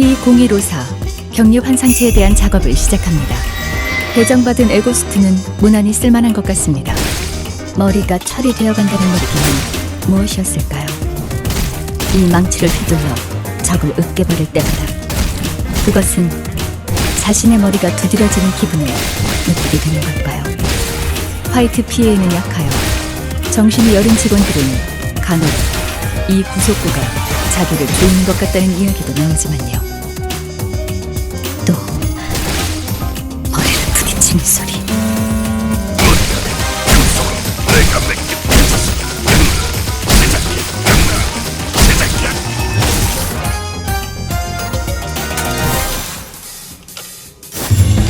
T0154 격리 환상체에 대한 작업을 시작합니다. 배정받은 에고스트는 무난히 쓸만한 것 같습니다. 머리가 처리되어 간다는 느낌은 무엇이었을까요? 이 망치를 휘둘러 적을 으깨버릴 때마다 그것은 자신의 머리가 두드려지는 기분을 느끼게 되는 걸까요? 화이트 PA는 약하여 정신이 여린 직원들은 간혹 이 구속구가 자기를 조이는 것 같다는 이야기도 나오지만요. 부딪히는 소리.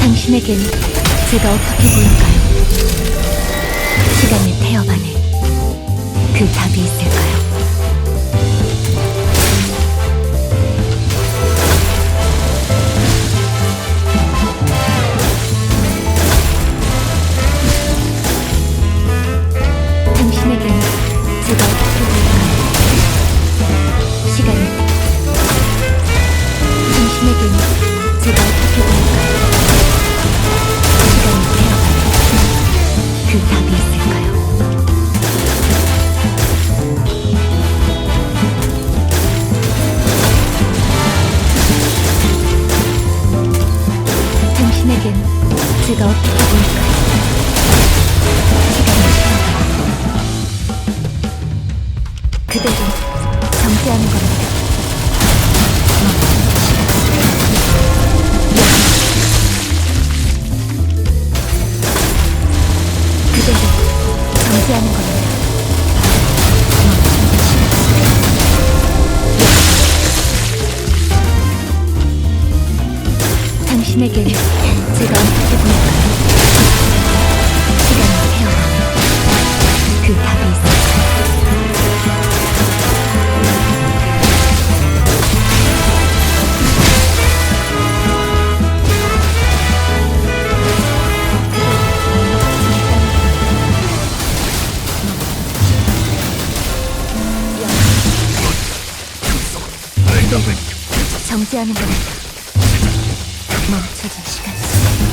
당신에겐 제가 어떻게 보일까 당신에겐 제가 어떻게 보일까요? 시간이 되어가는 그대를 정죄하는 겁니다. 그대를 정죄하는 겁니다. 당신에게 제가 어떻게 보일까요? 시간이 태어나는 그 답이 맺게 정지하는 겁니다. 멈춰진 시간.